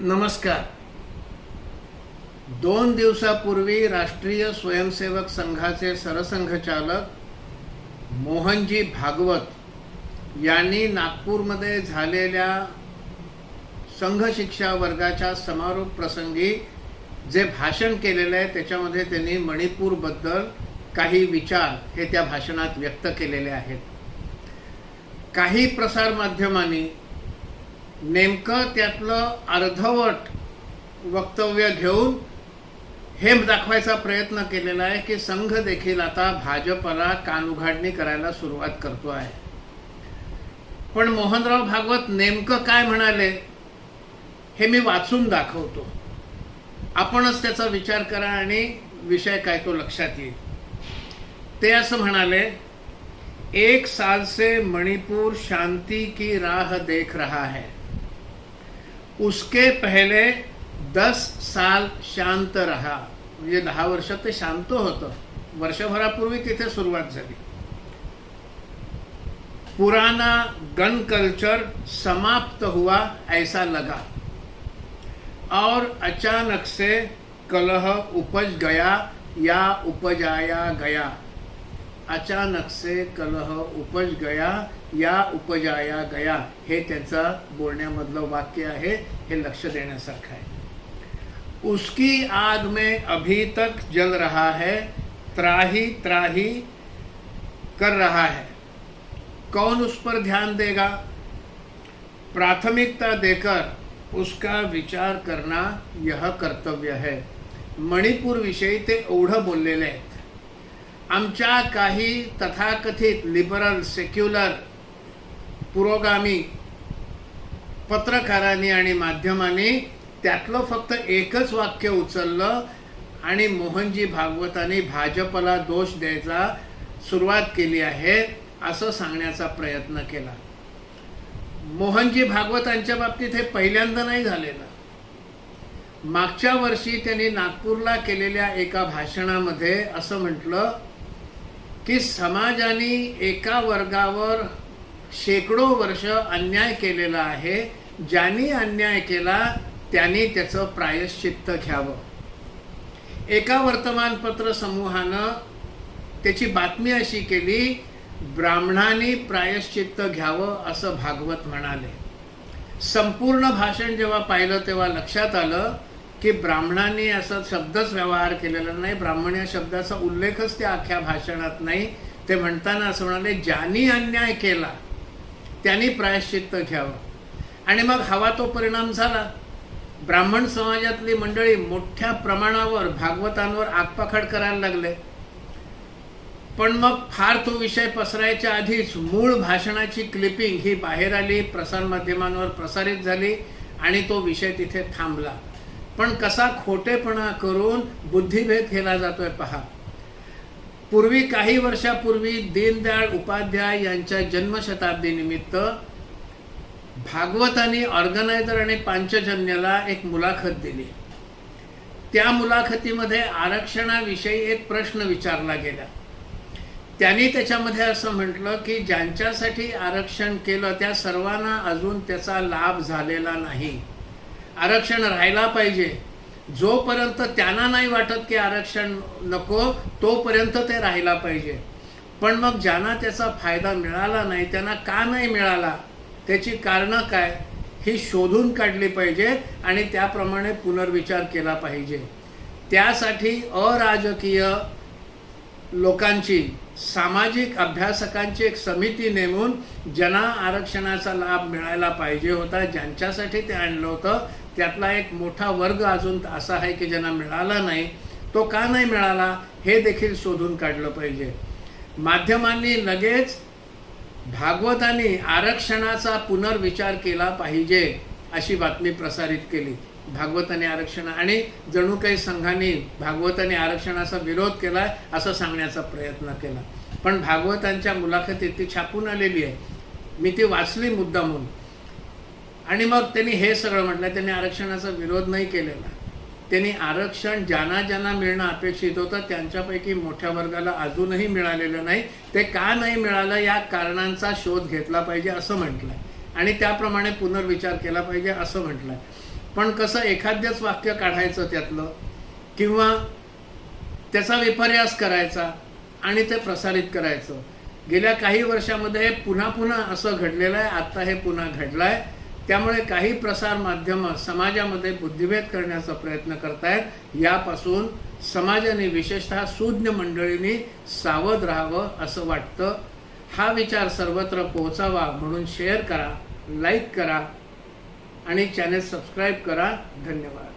नमस्कार. दोन दिवसापूर्वी राष्ट्रीय स्वयंसेवक संघाचे सरसंघचालक मोहनजी भागवत यांनी नागपूरमध्ये झालेल्या संघ शिक्षा वर्गाच्या समारोप प्रसंगी जे भाषण केलेलं आहे त्याच्यामध्ये त्यांनी मणिपूरबद्दल काही विचार हे त्या भाषणात व्यक्त केलेले आहेत. काही प्रसारमाध्यमांनी नेमकं त्यातलं अर्धवट वक्तव्य घेऊन हे दाखवायचा प्रयत्न केलेला आहे की संघ देखील आता भाजपला कानउघाडणी करायला सुरुवात करतो आहे. पण मोहनराव भागवत नेमकं काय म्हणाले हे मी वाचून दाखवतो. आपणच त्याचा विचार करा आणि विषय काय तो लक्षात येईल. ते असं म्हणाले एक साल से मणिपुर शांति की राह देख रहा है. उसके पहले दस साल शांत रहा। म्हणजे दहा वर्ष ते शांत होतं। वर्षभरापूर्वी तिथे सुरुवात झाली। पुराना गन कल्चर समाप्त हुआ ऐसा लगा। और अचानक से कलह उपज गया या उपजाया गया। अचानक से कलह उपज गया या उपजाया गया हे त्याचं बोलण्यामधलं वाक्य आहे हे लक्ष देण्यासारखं आहे. उसकी आग में अभी तक जल रहा है त्राही त्राही कर रहा है। कौन उस पर ध्यान देगा? प्राथमिकता देकर उसका विचार करना यह कर्तव्य है। मणिपूर विषयी ते एवढं बोललेले आहे आमच्या काही तथाकथित लिबरल सेक्युलर पुरोगामी पत्रकारांनी आणि माध्यमांनी त्यातलं फक्त एकच वाक्य उचललं आणि मोहनजी भागवतांनी भाजपला दोष द्यायचा सुरुवात केली आहे असं सांगण्याचा प्रयत्न केला. मोहनजी भागवतांच्या बाबतीत हे पहिल्यांदा नाही झालेलं. मागच्या वर्षी त्यांनी नागपूरला केलेल्या एका भाषणामध्ये असं म्हटलं की समाजाने एका वर्गावर शेकडो वर्ष अन्याय केलेला आहे. ज्यांनी अन्याय केला त्यांनी त्याचं प्रायश्चित्त घ्यावं. एका वर्तमानपत्र समूहानं त्याची बातमी अशी केली ब्राह्मणांनी प्रायश्चित्त घ्यावं असं भागवत म्हणाले. संपूर्ण भाषण जेव्हा पाहिलं तेव्हा लक्षात आलं की ब्राह्मणांनी असा शब्दच व्यवहार केलेला नाही. ब्राह्मण या शब्दाचा उल्लेखच त्या अख्ख्या भाषणात नाही. ते म्हणताना असं म्हणाले ज्यांनी अन्याय केला त्यांनी प्रायश्चित्त घ्यावं. आणि मग हवा तो परिणाम झाला. ब्राह्मण समाजातली मंडळी मोठ्या प्रमाणावर भागवतांवर आगपाखड करायला लागले. पण मग फार तो विषय पसरायच्या आधीच मूळ भाषणाची क्लिपिंग ही बाहेर आली प्रसारमाध्यमांवर प्रसारित झाली आणि तो विषय तिथे थांबला. पण कसा खोटेपणा करून बुद्धिभेद केला जातोय पहा. पूर्वी काही वर्षापूर्वी दीनदयाळ उपाध्याय यांच्या जन्मशताब्दीनिमित्त भागवतांनी ऑर्गनायझर आणि पांचजन्यला एक मुलाखत दिली. त्या मुलाखतीमध्ये आरक्षणाविषयी एक प्रश्न विचारला गेला. त्यांनी त्याच्यामध्ये असं म्हटलं की ज्यांच्यासाठी आरक्षण केलं त्या सर्वांना अजून त्याचा लाभ झालेला नाही. आरक्षण राहायला पाहिजे. जोपर्यंत त्यांना नाही वाटत की आरक्षण नको तोपर्यंत ते राहायला पाहिजे. पण मग ज्यांना त्याचा फायदा मिळाला नाही त्यांना का नाही मिळाला? त्याची कारणं काय? ही शोधून काढली पाहिजेत आणि त्याप्रमाणे पुनर्विचार केला पाहिजे. त्यासाठी अराजकीय लोकांची सामाजिक अभ्यासकांची एक समिती नेमून ज्यांना आरक्षणाचा लाभ मिळायला पाहिजे होता ज्यांच्यासाठी ते आणलं होतं. त्यातला एक मोठा वर्ग अजून असा आहे की ज्यांना मिळाला नाही तो का नाही मिळाला हे देखील शोधून काढलं पाहिजे. माध्यमांनी लगेच भागवतांनी आरक्षणाचा पुनर्विचार केला पाहिजे. अशी बातमी प्रसारित केली. भागवताने आरक्षण आणि जणू काही संघाने भागवताने आरक्षणाचा विरोध केला असं सांगण्याचा प्रयत्न केला. पण भागवतांच्या मुलाखतीत ती छापून आलेली आहे. मी ती वाचली मुद्दा म्हणून. आणि मग त्यांनी हे सगळं म्हटलं त्यांनी आरक्षणाचा विरोध नाही केलेला. त्यांनी आरक्षण ज्यांना ज्यांना मिळणं अपेक्षित होतं त्यांच्यापैकी मोठ्या वर्गाला अजूनही मिळालेलं नाही. ते का नाही मिळालं या कारणांचा शोध घेतला पाहिजे असं म्हटलं. आणि त्याप्रमाणे पुनर्विचार केला पाहिजे असं म्हटलं पण कसं एखाद्याच वाक्य काढायचं त्यातलं किंवा त्याचा विपर्यास करायचा आणि ते प्रसारित करायचं. गेल्या काही वर्षामध्ये पुन्हा पुन्हा असं घडलेलं आहे आत्ता हे पुन्हा घडलं आहे त्यामुळे काही प्रसार माध्यमं समाजामध्ये बुद्धिभेद करण्याचा प्रयत्न करतायत. यापासून समाजाने विशेषतः सूज्ञ मंडळींनी सावध राहावं असं वाटतं. हा विचार सर्वत्र पोहोचावा म्हणून शेअर करा लाईक करा आणि चॅनेल सबस्क्राईब करा. धन्यवाद.